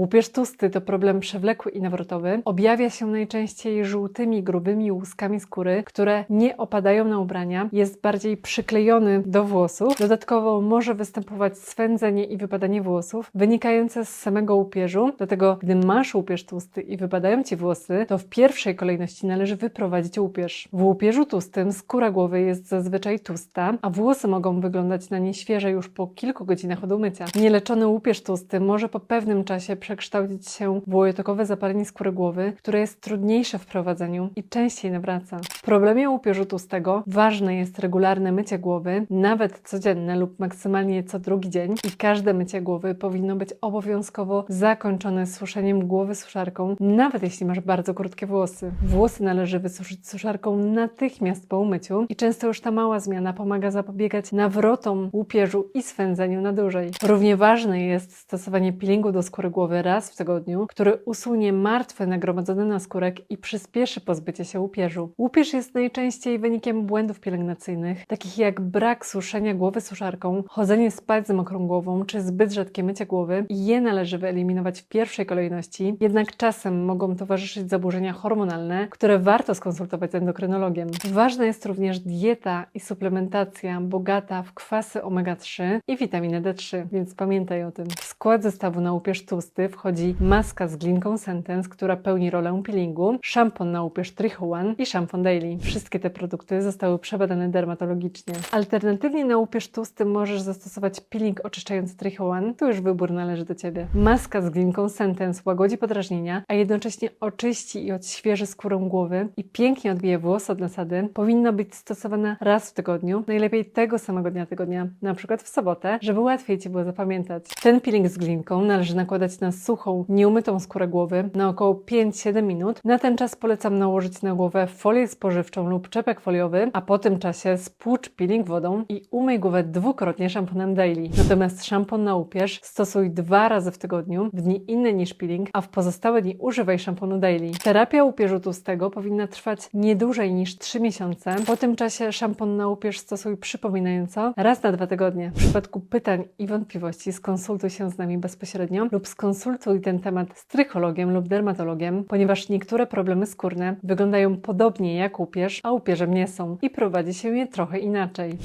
Łupież tłusty to problem przewlekły i nawrotowy. Objawia się najczęściej żółtymi, grubymi łuskami skóry, które nie opadają na ubrania. Jest bardziej przyklejony do włosów. Dodatkowo może występować swędzenie i wypadanie włosów wynikające z samego łupieżu. Dlatego, gdy masz łupież tłusty i wypadają ci włosy, to w pierwszej kolejności należy wyprowadzić łupież. W łupieżu tłustym skóra głowy jest zazwyczaj tłusta, a włosy mogą wyglądać na nieświeże już po kilku godzinach od umycia. Nieleczony łupież tłusty może po pewnym czasie przekształcić się w łojotokowe zapalenie skóry głowy, które jest trudniejsze w prowadzeniu i częściej nawraca. W problemie łupieżu tłustego ważne jest regularne mycie głowy, nawet codzienne lub maksymalnie co drugi dzień i każde mycie głowy powinno być obowiązkowo zakończone suszeniem głowy suszarką, nawet jeśli masz bardzo krótkie włosy. Włosy należy wysuszyć suszarką natychmiast po umyciu i często już ta mała zmiana pomaga zapobiegać nawrotom łupieżu i swędzeniu na dłużej. Równie ważne jest stosowanie peelingu do skóry głowy raz w tygodniu, który usunie martwe nagromadzone na skórek i przyspieszy pozbycie się łupieżu. Łupież jest najczęściej wynikiem błędów pielęgnacyjnych, takich jak brak suszenia głowy suszarką, chodzenie spać z mokrą głową czy zbyt rzadkie mycie głowy je należy wyeliminować w pierwszej kolejności, jednak czasem mogą towarzyszyć zaburzenia hormonalne, które warto skonsultować z endokrynologiem. Ważna jest również dieta i suplementacja bogata w kwasy omega-3 i witaminę D3, więc pamiętaj o tym. Skład zestawu na łupież tłusty wchodzi maska z glinką Sentence, która pełni rolę peelingu, szampon na łupież Trichowan i szampon Daily. Wszystkie te produkty zostały przebadane dermatologicznie. Alternatywnie na łupież tłusty możesz zastosować peeling oczyszczający Trichowan, tu już wybór należy do Ciebie. Maska z glinką Sentence łagodzi podrażnienia, a jednocześnie oczyści i odświeży skórę głowy i pięknie odbije włosy od nasady. Powinna być stosowana raz w tygodniu, najlepiej tego samego dnia tygodnia, na przykład w sobotę, żeby łatwiej Ci było zapamiętać. Ten peeling z glinką należy nakładać na suchą, nieumytą skórę głowy na około 5-7 minut. Na ten czas polecam nałożyć na głowę folię spożywczą lub czepek foliowy, a po tym czasie spłucz peeling wodą i umyj głowę dwukrotnie szamponem daily. Natomiast szampon na łupież stosuj dwa razy w tygodniu, w dni inne niż peeling, a w pozostałe dni używaj szamponu daily. Terapia łupieżu tłustego powinna trwać nie dłużej niż 3 miesiące. Po tym czasie szampon na łupież stosuj przypominająco raz na dwa tygodnie. W przypadku pytań i wątpliwości skonsultuj się z nami bezpośrednio lub skonsultuj ten temat z trychologiem lub dermatologiem, ponieważ niektóre problemy skórne wyglądają podobnie jak łupież, a łupieżem nie są i prowadzi się je trochę inaczej.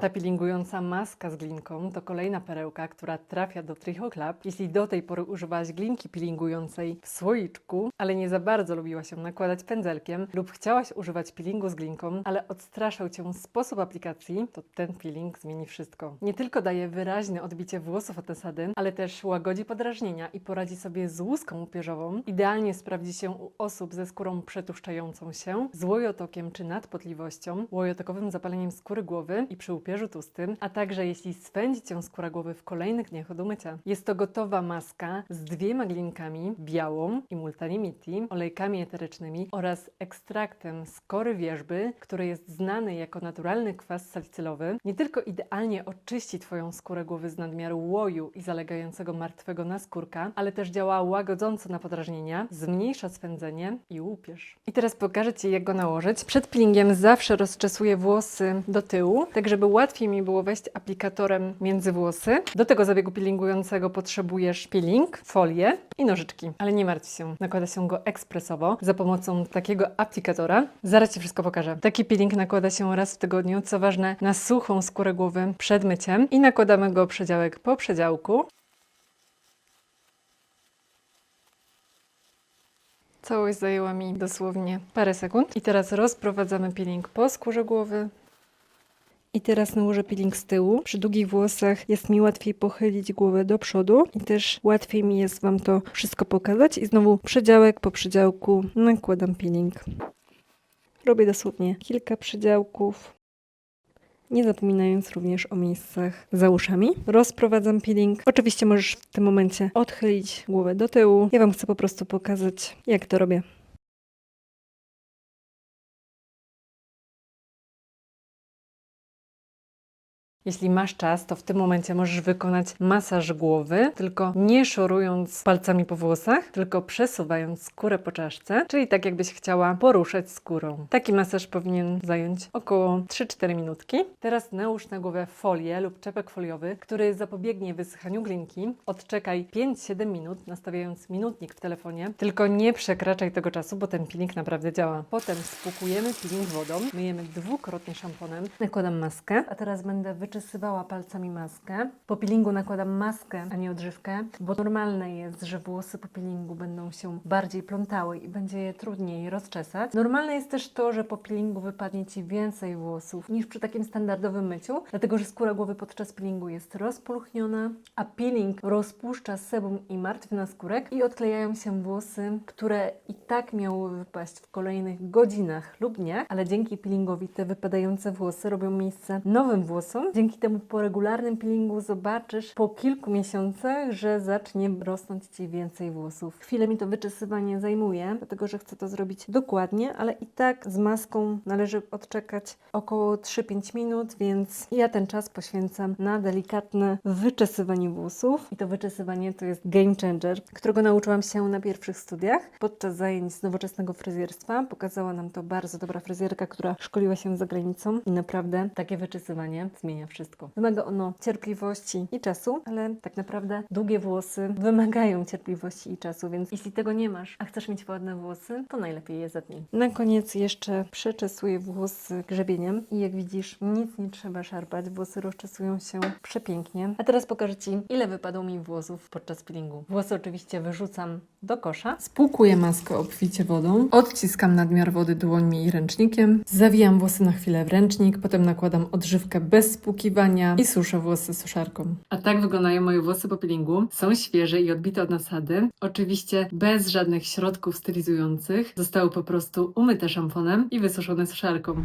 Ta peelingująca maska z glinką to kolejna perełka, która trafia do Tricho Club. Jeśli do tej pory używałaś glinki peelingującej w słoiczku, ale nie za bardzo lubiłaś ją nakładać pędzelkiem lub chciałaś używać peelingu z glinką, ale odstraszał Cię sposób aplikacji, to ten peeling zmieni wszystko. Nie tylko daje wyraźne odbicie włosów od nasady, ale też łagodzi podrażnienia i poradzi sobie z łuską upierzową. Idealnie sprawdzi się u osób ze skórą przetuszczającą się, z łojotokiem czy nadpotliwością, łojotokowym zapaleniem skóry głowy i przy tłustym, a także jeśli swędzi Cię skóra głowy w kolejnych dniach od umycia. Jest to gotowa maska z dwiema glinkami, białą i multanimiti, olejkami eterycznymi oraz ekstraktem z kory wierzby, który jest znany jako naturalny kwas salicylowy. Nie tylko idealnie oczyści Twoją skórę głowy z nadmiaru łoju i zalegającego martwego naskórka, ale też działa łagodząco na podrażnienia, zmniejsza swędzenie i łupież. I teraz pokażę Ci, jak go nałożyć. Przed peelingiem zawsze rozczesuję włosy do tyłu, tak żeby łatwiej mi było wejść aplikatorem między włosy. Do tego zabiegu peelingującego potrzebujesz peeling, folię i nożyczki. Ale nie martw się, nakłada się go ekspresowo za pomocą takiego aplikatora. Zaraz Ci wszystko pokażę. Taki peeling nakłada się raz w tygodniu, co ważne, na suchą skórę głowy przed myciem i nakładamy go przedziałek po przedziałku. Całość zajęła mi dosłownie parę sekund. I teraz rozprowadzamy peeling po skórze głowy. I teraz nałożę peeling z tyłu. Przy długich włosach jest mi łatwiej pochylić głowę do przodu i też łatwiej mi jest Wam to wszystko pokazać. I znowu przedziałek po przedziałku nakładam peeling. Robię dosłownie kilka przedziałków. Nie zapominając również o miejscach za uszami. Rozprowadzam peeling. Oczywiście możesz w tym momencie odchylić głowę do tyłu. Ja Wam chcę po prostu pokazać, jak to robię. Jeśli masz czas, to w tym momencie możesz wykonać masaż głowy, tylko nie szorując palcami po włosach, tylko przesuwając skórę po czaszce, czyli tak jakbyś chciała poruszać skórą. Taki masaż powinien zająć około 3-4 minutki. Teraz nałóż na głowę folię lub czepek foliowy, który zapobiegnie wysychaniu glinki. Odczekaj 5-7 minut, nastawiając minutnik w telefonie, tylko nie przekraczaj tego czasu, bo ten peeling naprawdę działa. Potem spłukujemy peeling wodą, myjemy dwukrotnie szamponem, nakładam maskę, a teraz będę wyczesywała palcami maskę. Po peelingu nakładam maskę, a nie odżywkę, bo normalne jest, że włosy po peelingu będą się bardziej plątały i będzie je trudniej rozczesać. Normalne jest też to, że po peelingu wypadnie Ci więcej włosów niż przy takim standardowym myciu, dlatego że skóra głowy podczas peelingu jest rozpulchniona, a peeling rozpuszcza sebum i martwy naskórek i odklejają się włosy, które i tak miały wypaść w kolejnych godzinach lub dniach, ale dzięki peelingowi te wypadające włosy robią miejsce nowym włosom. Dzięki temu po regularnym peelingu zobaczysz po kilku miesiącach, że zacznie rosnąć Ci więcej włosów. Chwilę mi to wyczesywanie zajmuje, dlatego że chcę to zrobić dokładnie, ale i tak z maską należy odczekać około 3-5 minut, więc ja ten czas poświęcam na delikatne wyczesywanie włosów. I to wyczesywanie to jest game changer, którego nauczyłam się na pierwszych studiach podczas zajęć z nowoczesnego fryzjerstwa. Pokazała nam to bardzo dobra fryzjerka, która szkoliła się za granicą i naprawdę takie wyczesywanie zmienia wszystko. Wymaga ono cierpliwości i czasu, ale tak naprawdę długie włosy wymagają cierpliwości i czasu, więc jeśli tego nie masz, a chcesz mieć ładne włosy, to najlepiej je zetnij. Na koniec jeszcze przeczesuję włosy grzebieniem i jak widzisz, nic nie trzeba szarpać, włosy rozczesują się przepięknie. A teraz pokażę Ci, ile wypadło mi włosów podczas peelingu. Włosy oczywiście wyrzucam do kosza. Spłukuję maskę obficie wodą, odciskam nadmiar wody dłońmi i ręcznikiem, zawijam włosy na chwilę w ręcznik, potem nakładam odżywkę bez spłukiwania i suszę włosy suszarką. A tak wyglądają moje włosy po peelingu. Są świeże i odbite od nasady. Oczywiście bez żadnych środków stylizujących. Zostały po prostu umyte szamponem i wysuszone suszarką.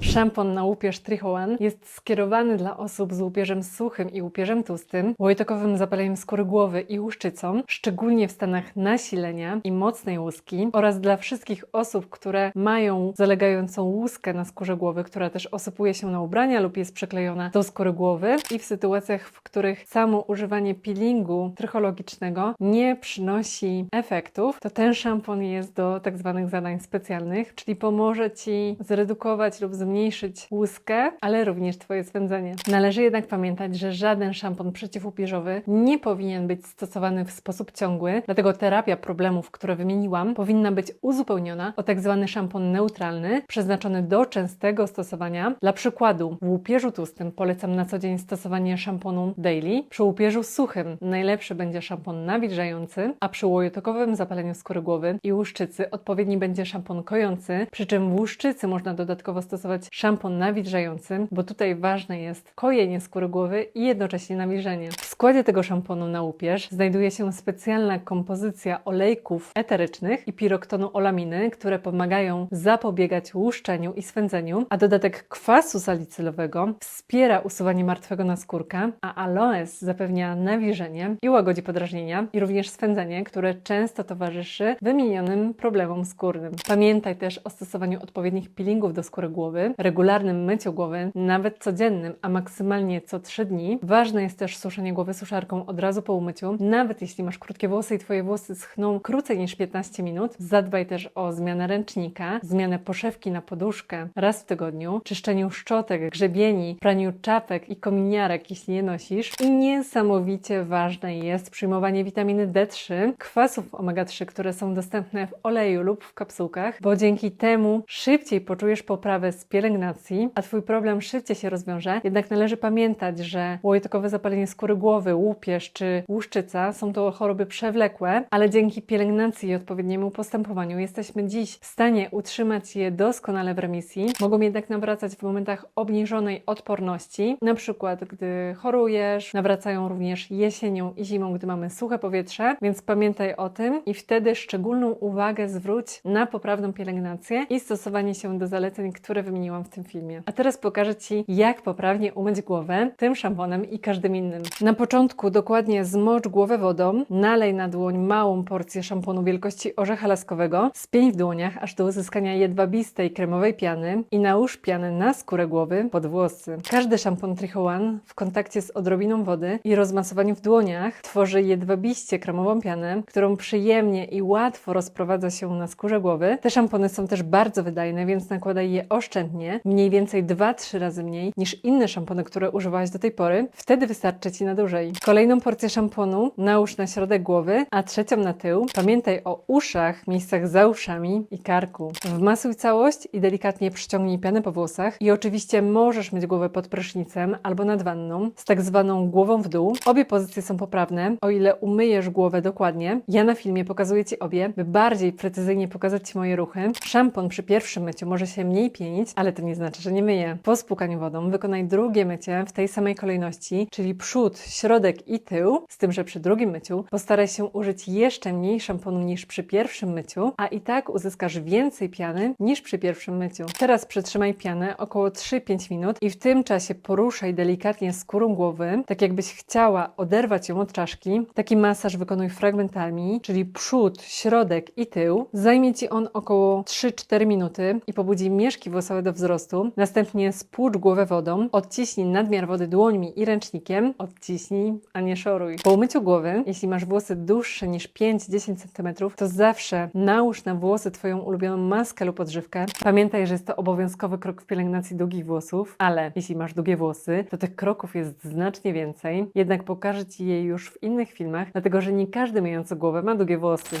Szampon na łupież Trichowan jest skierowany dla osób z łupieżem suchym i łupieżem tłustym, łojtokowym zapaleniem skóry głowy i łuszczycą, szczególnie w stanach nasilenia i mocnej łuski oraz dla wszystkich osób, które mają zalegającą łuskę na skórze głowy, która też osypuje się na ubrania lub jest przyklejona do skóry głowy i w sytuacjach, w których samo używanie peelingu trychologicznego nie przynosi efektów, to ten szampon jest do tak zwanych zadań specjalnych, czyli pomoże Ci zredukować lub zmniejszyć łuskę, ale również Twoje swędzenie. Należy jednak pamiętać, że żaden szampon przeciwłupieżowy nie powinien być stosowany w sposób ciągły, dlatego terapia problemów, które wymieniłam, powinna być uzupełniona o tak zwany szampon neutralny, przeznaczony do częstego stosowania. Dla przykładu, w łupieżu tłustym polecam na co dzień stosowanie szamponu daily, przy łupieżu suchym najlepszy będzie szampon nawilżający, a przy łojotokowym zapaleniu skóry głowy i łuszczycy odpowiedni będzie szampon kojący, przy czym w łuszczycy można dodatkowo stosować szampon nawilżający, bo tutaj ważne jest kojenie skóry głowy i jednocześnie nawilżenie. W składzie tego szamponu na łupież znajduje się specjalna kompozycja olejków eterycznych i piroktonu olaminy, które pomagają zapobiegać łuszczeniu i swędzeniu, a dodatek kwasu salicylowego wspiera usuwanie martwego naskórka, a aloes zapewnia nawilżenie i łagodzi podrażnienia i również swędzenie, które często towarzyszy wymienionym problemom skórnym. Pamiętaj też o stosowaniu odpowiednich peelingów do skóry głowy, regularnym myciu głowy, nawet codziennym, a maksymalnie co 3 dni. Ważne jest też suszenie głowy suszarką od razu po umyciu, nawet jeśli masz krótkie włosy i Twoje włosy schną krócej niż 15 minut. Zadbaj też o zmianę ręcznika, zmianę poszewki na poduszkę raz w tygodniu, czyszczeniu szczotek, grzebieni, praniu czapek i kominiarek, jeśli je nosisz. I niesamowicie ważne jest przyjmowanie witaminy D3, kwasów omega-3, które są dostępne w oleju lub w kapsułkach, bo dzięki temu szybciej poczujesz poprawę z pielęgnacji, a Twój problem szybciej się rozwiąże. Jednak należy pamiętać, że łojtokowe zapalenie skóry głowy, łupież czy łuszczyca są to choroby przewlekłe, ale dzięki pielęgnacji i odpowiedniemu postępowaniu jesteśmy dziś w stanie utrzymać je doskonale w remisji. Mogą jednak nawracać w momentach obniżonej odporności, na przykład gdy chorujesz, nawracają również jesienią i zimą, gdy mamy suche powietrze, więc pamiętaj o tym i wtedy szczególną uwagę zwróć na poprawną pielęgnację i stosowanie się do zaleceń, które wymieniłam w tym filmie. A teraz pokażę Ci, jak poprawnie umyć głowę tym szamponem i każdym innym. Na początku dokładnie zmocz głowę wodą, nalej na dłoń małą porcję szamponu wielkości orzecha laskowego, spień w dłoniach aż do uzyskania jedwabistej kremowej piany i nałóż pianę na skórę głowy pod włosy. Każdy szampon Tricho One w kontakcie z odrobiną wody i rozmasowaniu w dłoniach tworzy jedwabiście kremową pianę, którą przyjemnie i łatwo rozprowadza się na skórze głowy. Te szampony są też bardzo wydajne, więc nakładaj je oszczędnie, mniej więcej 2-3 razy mniej niż inne szampony, które używałaś do tej pory. Wtedy wystarczy Ci na dłużej. Kolejną porcję szamponu nałóż na środek głowy, a trzecią na tył. Pamiętaj o uszach, miejscach za uszami i karku. Wmasuj całość i delikatnie przyciągnij pianę po włosach. I oczywiście możesz mieć głowę pod prysznicem albo nad wanną z tak zwaną głową w dół. Obie pozycje są poprawne, o ile umyjesz głowę dokładnie. Ja na filmie pokazuję Ci obie, by bardziej precyzyjnie pokazać Ci moje ruchy. Szampon przy pierwszym myciu może się mniej pienić, ale to nie znaczy, że nie myję. Po spłukaniu wodą wykonaj drugie mycie w tej samej kolejności, czyli przód, środek i tył, z tym, że przy drugim myciu postaraj się użyć jeszcze mniej szamponu niż przy pierwszym myciu, a i tak uzyskasz więcej piany niż przy pierwszym myciu. Teraz przytrzymaj pianę około 3-5 minut i w tym czasie poruszaj delikatnie skórą głowy, tak jakbyś chciała oderwać ją od czaszki. Taki masaż wykonuj fragmentami, czyli przód, środek i tył. Zajmie Ci on około 3-4 minuty i pobudzi mieszki włosowe do wzrostu. Następnie spłucz głowę wodą, odciśnij nadmiar wody dłońmi i ręcznikiem. Odciśnij, a nie szoruj. Po umyciu głowy, jeśli masz włosy dłuższe niż 5-10 cm, to zawsze nałóż na włosy Twoją ulubioną maskę lub odżywkę. Pamiętaj, że jest to obowiązkowy krok w pielęgnacji długich włosów, ale jeśli masz długie włosy, to tych kroków jest znacznie więcej. Jednak pokażę Ci je już w innych filmach, dlatego że nie każdy myjący głowę ma długie włosy.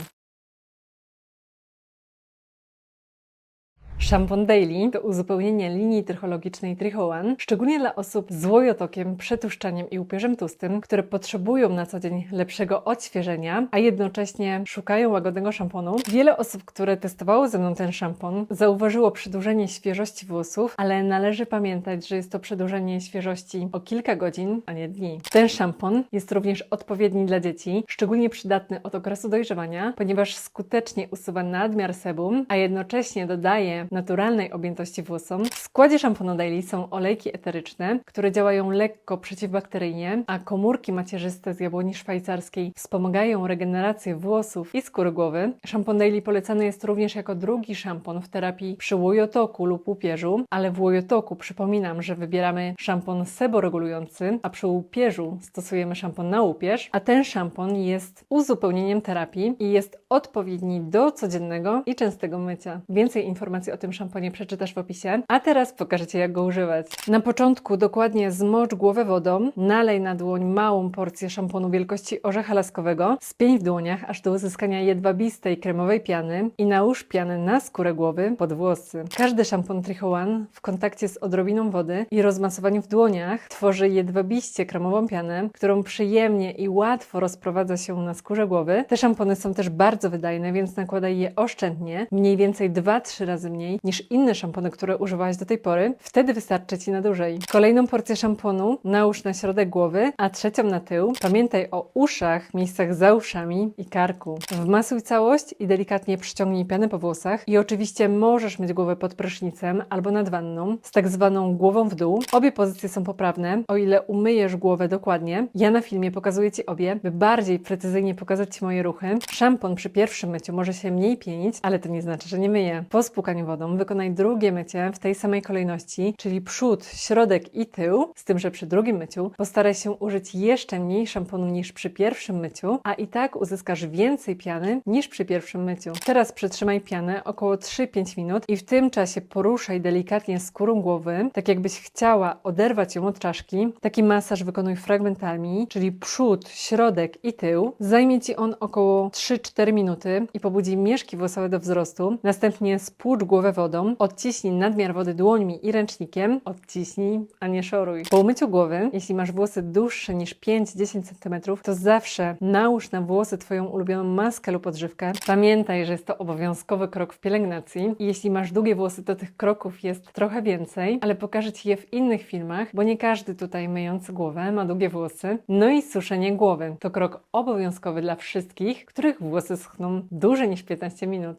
Szampon Daily to uzupełnienie linii trychologicznej Tricho One, szczególnie dla osób z łojotokiem, przetuszczaniem i upierzem tłustym, które potrzebują na co dzień lepszego odświeżenia, a jednocześnie szukają łagodnego szamponu. Wiele osób, które testowało ze mną ten szampon, zauważyło przedłużenie świeżości włosów, ale należy pamiętać, że jest to przedłużenie świeżości o kilka godzin, a nie dni. Ten szampon jest również odpowiedni dla dzieci, szczególnie przydatny od okresu dojrzewania, ponieważ skutecznie usuwa nadmiar sebum, a jednocześnie dodaje naturalnej objętości włosom. W składzie szamponu Daily są olejki eteryczne, które działają lekko przeciwbakteryjnie, a komórki macierzyste z jabłoni szwajcarskiej wspomagają regenerację włosów i skóry głowy. Szampon Daily polecany jest również jako drugi szampon w terapii przy łojotoku lub łupieżu, ale w łojotoku przypominam, że wybieramy szampon seboregulujący, a przy łupieżu stosujemy szampon na łupież, a ten szampon jest uzupełnieniem terapii i jest odpowiedni do codziennego i częstego mycia. Więcej informacji o tym szamponie przeczytasz w opisie, a teraz pokażę Ci jak go używać. Na początku dokładnie zmocz głowę wodą, nalej na dłoń małą porcję szamponu wielkości orzecha laskowego, spień w dłoniach aż do uzyskania jedwabistej kremowej piany i nałóż pianę na skórę głowy pod włosy. Każdy szampon Tricho One w kontakcie z odrobiną wody i rozmasowaniu w dłoniach tworzy jedwabiście kremową pianę, którą przyjemnie i łatwo rozprowadza się na skórze głowy. Te szampony są też bardzo wydajne, więc nakładaj je oszczędnie, mniej więcej 2-3 razy mniej niż inne szampony, które używałaś do tej pory. Wtedy wystarczy Ci na dłużej. Kolejną porcję szamponu nałóż na środek głowy, a trzecią na tył. Pamiętaj o uszach, miejscach za uszami i karku. Wmasuj całość i delikatnie przyciągnij pianę po włosach. I oczywiście możesz mieć głowę pod prysznicem albo nad wanną z tak zwaną głową w dół. Obie pozycje są poprawne, o ile umyjesz głowę dokładnie. Ja na filmie pokazuję Ci obie, by bardziej precyzyjnie pokazać Ci moje ruchy. Szampon przy pierwszym myciu może się mniej pienić, ale to nie znaczy, że nie myję. Po spłukaniu wodą wykonaj drugie mycie w tej samej kolejności, czyli przód, środek i tył, z tym, że przy drugim myciu postaraj się użyć jeszcze mniej szamponu niż przy pierwszym myciu, a i tak uzyskasz więcej piany niż przy pierwszym myciu. Teraz przytrzymaj pianę około 3-5 minut i w tym czasie poruszaj delikatnie skórą głowy, tak jakbyś chciała oderwać ją od czaszki. Taki masaż wykonuj fragmentami, czyli przód, środek i tył. Zajmie Ci on około 3-4 minuty i pobudzi mieszki włosowe do wzrostu. Następnie spłucz głowę wodą, odciśnij nadmiar wody dłońmi i ręcznikiem. Odciśnij, a nie szoruj. Po umyciu głowy, jeśli masz włosy dłuższe niż 5-10 cm, to zawsze nałóż na włosy Twoją ulubioną maskę lub odżywkę. Pamiętaj, że jest to obowiązkowy krok w pielęgnacji jeśli masz długie włosy, to tych kroków jest trochę więcej, ale pokażę Ci je w innych filmach, bo nie każdy tutaj myjący głowę ma długie włosy. No i suszenie głowy to krok obowiązkowy dla wszystkich, których włosy schną dłużej niż 15 minut.